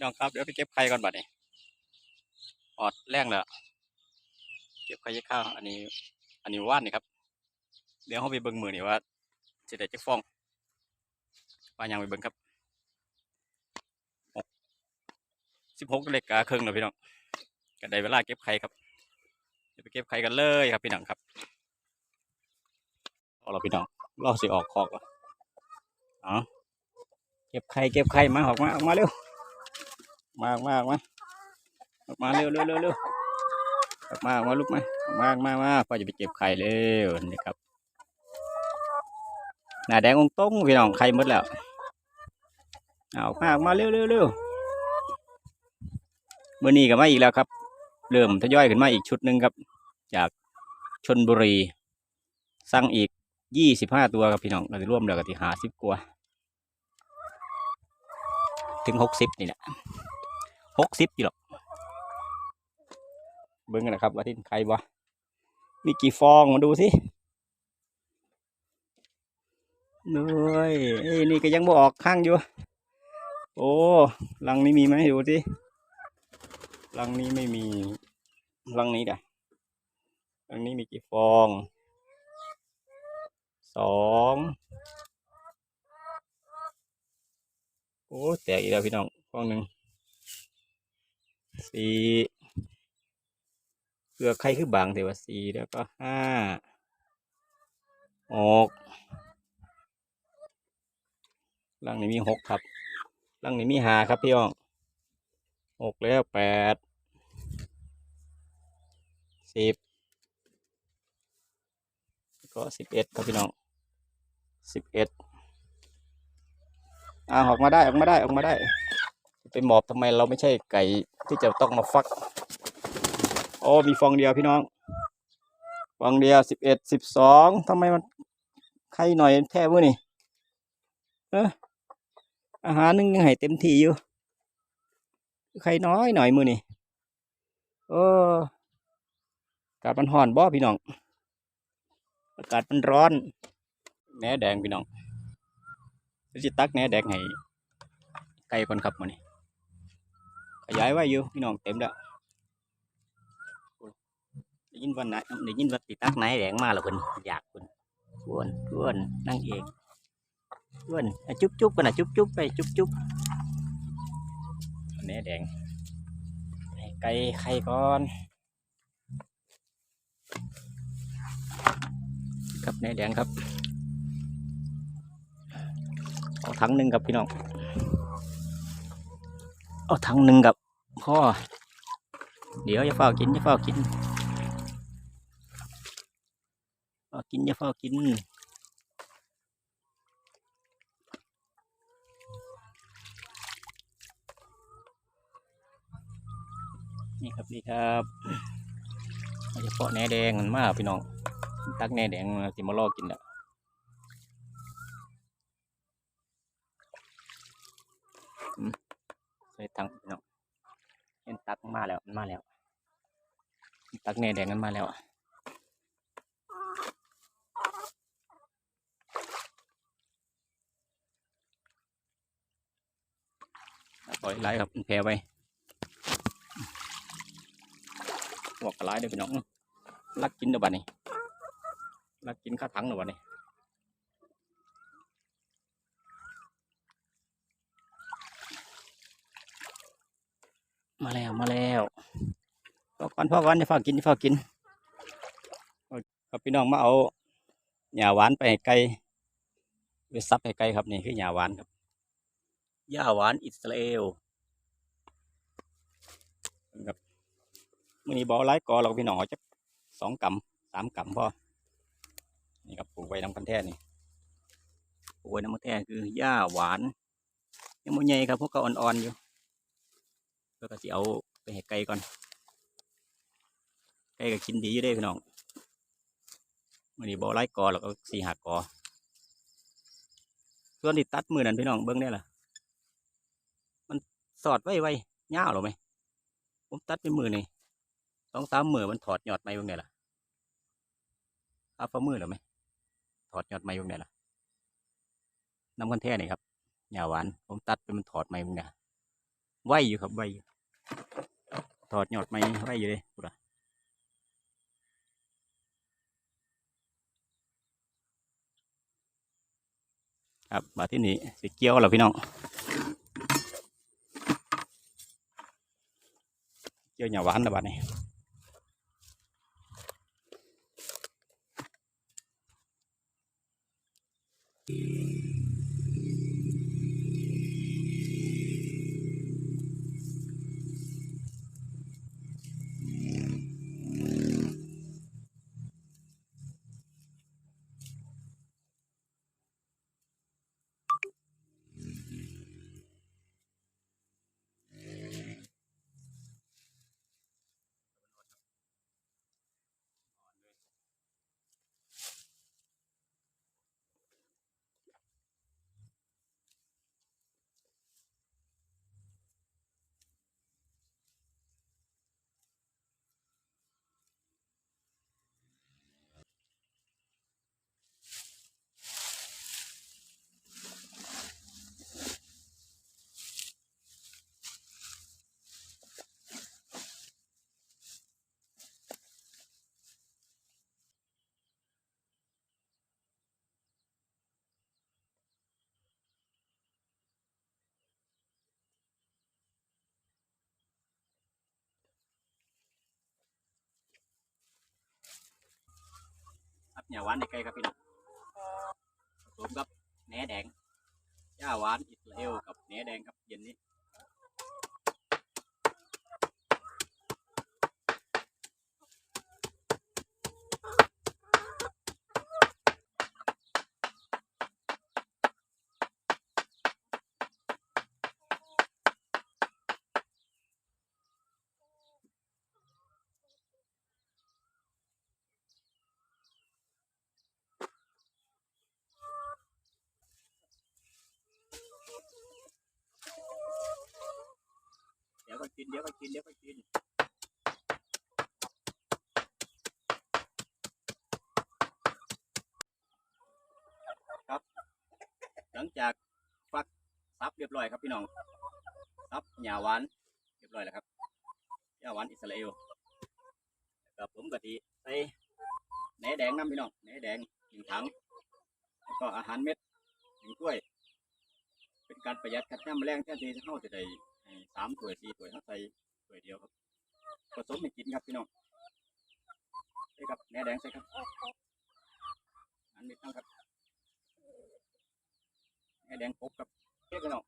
น้องครับเดี๋ยวไปเก็บไข่ก่อนบัดนี้ออดแรงแล้วเก็บไข่ยักข้าวอันนี้ อันนี้ว่านนี่ครับ เดี๋ยวเขาไปเบิ่งมือนี่ว่าจะได้จักฟองว่ายังไปเบิ่งครับสิบหกเล็กกาครึ่งแล้วพี่น้องก็ได้เวลาเก็บไข่ครับเดี๋ยวไปเก็บไข่กันเลยครับพี่น้องครับเอาเราพี่น้องรอสิออกคอกแล้วเอเก็บไข่เก็บไข่มาออกมาออกมาเร็ว มากมากมาออกมาเร็วเร็วเร็วเร็วออกมาออกมาลุกมาออกมากมากมาพ่อจะไปเก็บไข่เร็วนี่ครับหน้าแดงองตรงพี่น้องไข่หมดแล้วเอาออกมาออกมาเร็วเร็วเร็วเมื่อนี้ก็มาอีกแล้วครับ เริ่มทยอยขึ้นมาอีกชุดหนึ่งครับ จากชนบุรี สั่งอีกยี่สิบห้าตัวครับพี่น้องเราจะร่วมแล้วกับที่หาสิบกว่า ถึงหกสิบนี่แหละ หกสิบอยู่หรอกเบิ้งกันนะครับว่าที่ใครบ่มีกี่ฟองมาดูสิเนยเอ้นี่ก็ยังบ่ออกข้างอยู่ โอ้ลังนี้มีไหมดูสิลังนี้ไม่มีลังนี้ด้อลังนี้มีกี่ฟองสองโอ้แตกอีกแล้วพี่น้องฟองหนึ่ง สี่ เกลือไข่คือบางแต่ว่าสี่แล้วก็ห้าหกลังนี้มีหกครับลังนี้มีห้าครับพี่น้องหกแล้วแปดสิบก็สิบเอ็ดครับพี่น้องสิบเอ็ดอ่าออกมาได้ออกมาได้ออกมาได้ ไปหมอบทำไมเราไม่ใช่ไก่ที่จะต้องมาฟักโอ้มีฟองเดียวพี่น้องฟองเดียวสิบเอ็ดสิบสองทำไมมันไข่หน่อยแท้เว้ยนี่เอออาหารนึงยังให้เต็มที่อยู่ไข่น้อยหน่อยมือนี่เอออากาศมันห่อนบ่พี่น้อง อากาศมันร้อนแหนแดงพี่น้องเดี๋ยวสิตักแหนแดงให้ไก่ก่อนครับมือนี่ ขยายไว้อยู่พี่น้องเต็มแล้วได้ยินวันไหนได้ยินว่าติตักไหนแดงมาแล้วเพิ่นอยากเพิ่นชวนชวนนั่งเอกชวนจุ๊บจุ๊บกันนะจุ๊บจุ๊บไปจุ๊บจุ๊บอันแดงไก่ไข่ก่อนครับแหนแดงครับเอาถังหนึ่งครับพี่น้อง เอาถังหนึ่งกับพ่อเดี๋ยวอย่าเฝ้ากินอย่าเฝ้ากินเฝ้ากินอย่าเฝ้ากินนี่ครับนี่ครับเอาเฉพาะแหนแดงมันมากพี่น้อง ตักแหนแดงสิมาลอกินแล้วอืม ใส่ตังพี่น้องเห็นตักมาแล้วมันมาแล้ว ตักแหน่แดงมันมาแล้วปล่อยไหลครับแพรไว้บอกกระไรเด้อพี่น้องลักกินเดี๋ยวบัดนี้ลักกินข้าวถังเดี๋ยวบัดนี้ มาแล้วมาแล้วพ่อก่อนพ่อก่อนจะฝากกินจะฝากกินครับพี่น้องมาเอาหญ้าหวานไปให้ไก่ไปซับให้ไก่ครับนี่คือหญ้าหวานครับหญ้าหวานอิสราเอลครับมื่อนี้บอไล่กอเราพี่น้องจักสองกำสามกำพอนี่ครับปลูกไว้น้ำกันแท้นี่ปลูกไว้น้ำกันแท้คือหญ้าหวานยังไม่ใหญ่ครับพวกก็อ่อนๆอยู่ แล้วก็สิเอาไปให้ไก่ก่อน ไก่ก็กินดีอยู่ได้พี่น้องมันนี้บ่ไล่กอแล้วก็สี่หักกอส่วนที่ตัดมือนั่นพี่น้องเบิ้งได้ล่ะ มันสอดไว้ไว้ยาวหรอไหมผมตัดเป็นมือนี่สองสามมือมันถอดหยอดไม้เบิ้งได้ล่ะอาฝ่ามือหรอไหมถอดหยอดไม้เบิ้งได้ล่ะน้ำกันแท้นี่ครับหญ้าหวาน ผมตัดเป็นมันถอดไม้เบิ้งได้ ไหวอยู่ครับไหวอยู่ถอดหยอดไม่ไหวอยู่เลยพูดอะครับมาที่นี่สิเกี้ยวแล้วพี่น้องเกี้ยวหยาหวานแล้วบัดนี้ รับหญ้าหวานในไกลครับพี่น้องผสมกับแหนแดงหญ้าหวานอิสราเอลกับแหนแดงครับเย็นนี้ กินเดี๋ยวก็กินเดี๋ยวก็กินครับ หลังจากฟักซับเรียบร้อยครับพี่น้องซับหญ้าหวานเรียบร้อยแล้วครับหญ้าหวานอิสราเอลแล้วก็ผมกะทิใส่แหนแดงน้ำพี่น้องแหนแดงหนึ่งถังแล้วก็อาหารเม็ดหนึ่งถ้วย เป็นการประหยัดคัดน้ำแมลงแทนที่เราจะได้ สามถ้วยสี่ถ้วยเขาใส่ถ้วยเดียวครับผสมให้กินครับพี่น้องใช่ครับแหนแดงใส่ครับอันนี้ต้องครับแหนแดงครบครับเรียกพี่น้อง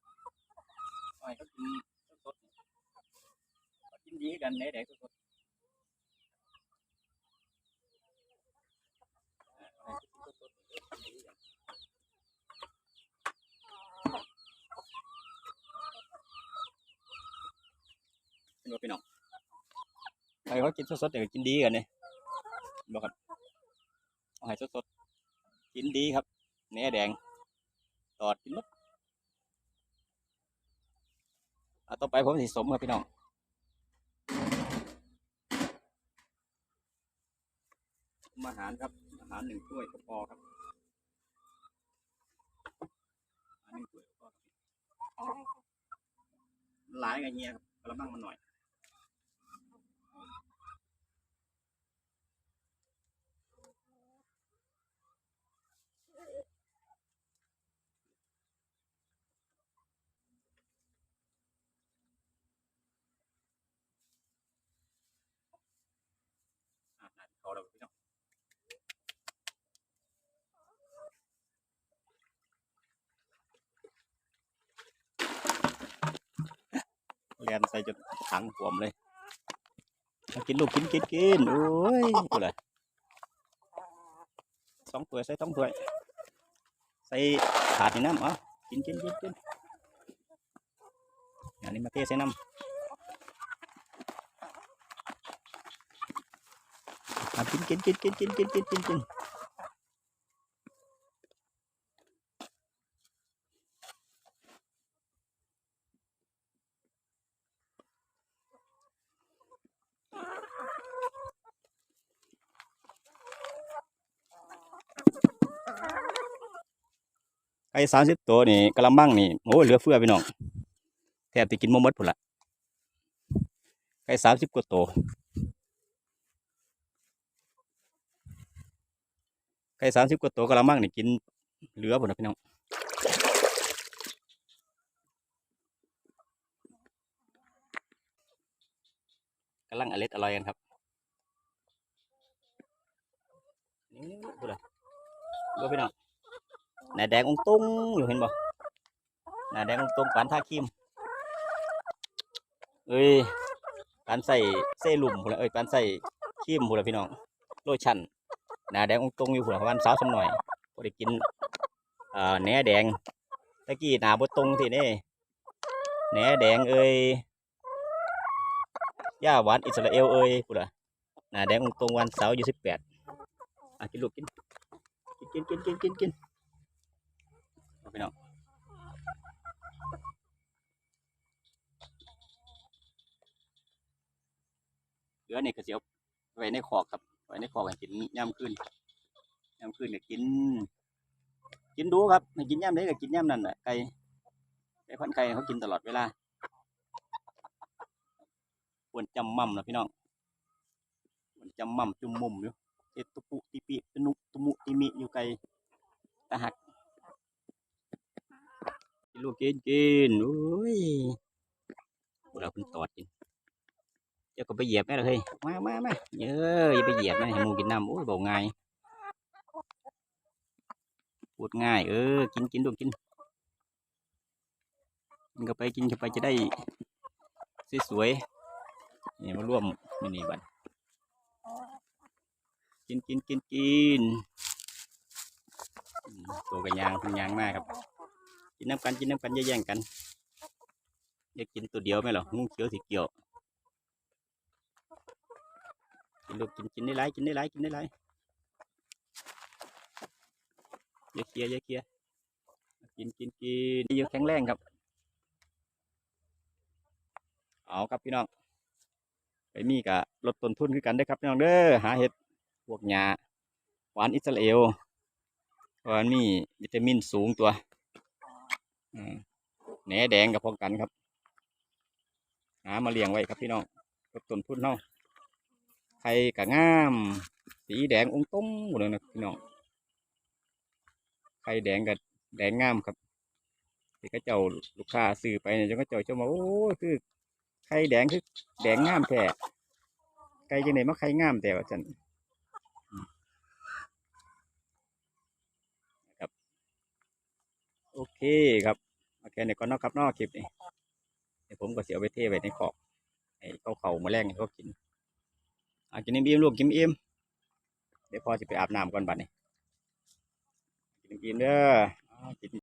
อาให้เขากินสดๆกินดีกันแหนแดงสดๆเอาให้กินสดๆดีกัน เป็นว่าพี่น้องให้เขากินสดๆเดี๋ยวกินดีกันเนี่ยบอกครับเอาให้สดๆกินดีครับแหนแดงตอดกินหมดอะต่อไปผมสิสมครับพี่น้องอาหารครับ อาหารหนึ่งถ้วยก็พอครับอาหนึ่งถ้วยก็พอครับหลายกันเฮียครับกระมังมันหน่อย อะน่าจะเขาแล้วพี่น้องเรียนใส่จนถังผมเลย กินลูกกินกินกินโอ้ยกูเลยสองถ้วยใส่สองถ้วย ใส่ถาดนี่น้ำอะกินกินกินกินอันนี้มาเทใส่น้ำ อะกินกินกินกินกินกินกินกินกินไอ้สามสิบตัวนี่กะละมังนี่โอ้เหลือเฟือพี่น้องแทบจะกินมมดพุ่นละไก่สามสิบกว่าตัว ไก่สามสิบกว่าตัวกระมังนี่กินเหลือหมดนะพี่น้องกำลังอร่อยอร่อยกันครับนี่ดูเลยดูพี่น้องหน้าแดงองตุ้งอยู่เห็นบ่หน้าแดงองตุ้งปานท่าคิมเอ้ยปานใส่เซรุ่มพุ่นละเอ้ยปานใส่ครีมพุ่นละพี่น้องโลชั่น นาแดงองตุ้งอยู่พุ่นละประมาณสาสำหน่อยพอได้กินเอ่อแหนแดงตะกี้หนาบ่ตรงที่นี่แหนแดงเอ้ยย่าหวานอิสราเอลเอ้ยพุ่นละหนาแดงองตุ้งวันเสาร์อยู่สิบแปดอะกินลูกกินกินกินกินกินกินไปเนาะเหลือนี่ก็เสียวไว้ในขอกครับ ไว้ในขอกให้กินย่ำขึ้นย่ำขึ้นก็กิน กินดูครับให้กินย่ำได้ก็กินย่ำนั่นแหละไก่ไก่พันไก่เขากินตลอดเวลาควรจำมั่มนะพี่น้องควรจำมั่มจุ่มมุมอยู่เอตุปุติปิตนุตุมุติมิอยู่ไกลตาหักลูกกินกินโอ้ยพวกเราเพิ่งตอดกินเจ้าก็ไปเหยียบแม่เลยเฮ้ยมามามาเยอะอย่าไปเหยียบนะให้หมูกินน้ำโอ้ยเบาง่ายพูดง่าย เออ กินกินลูกกินกินเข้าไปกินเข้าไปจะได้สวยๆนี่มาร่วมนี่นี่บันกินกินกินกินอืมตัวกันยางเป็นยางมากครับ กินน้ำกันกินน้ำกันอย่าแย่งกันอยากกินตัวเดียวไหมเหรองูเขียวสีเกี่ยว กินลูกกินกินได้หลายกินได้หลายกินได้หลายอย่าเคียร์อย่าเคียกินกินกินเยอะแข็งแรงครับ เอาครับพี่น้องไปมีกะลดต้นทุนคือกันได้ครับพี่น้องเด้อหาเห็ดพวกหญ้าหวานอิสราเอลเพราะมันมีวิตามินสูงตัวแหนแดงกับพอกันครับ หามาเลี้ยงไว้ครับพี่น้องลดต้นทุนเนาะ ไข่กะงาม สีแดงองต้มหมดเลยนะพี่น้องไข่แดงกับแดงงามครับที่เขาเจ้าลูกค้าซื้อไปเนี่ยเจ้าก็เจ้าเจ้ามาโอ้คือไข่แดงคือแดงงามแท้ไก่จังไหนมาไข่งามแต่ว่าจันโอเคครับโอเคเนี่ยก็นอกครับนอกคลิปนี้เดี๋ยวผมก็เสียไปเทไว้ในขอบให้เขาเขามาแรงเขากิน อากินอิ่มๆลูกกินอิ่มเดี๋ยวพ่อจะไปอาบน้ำก่อนบัดนี้กินอิ่มๆเด้ออ่ากิน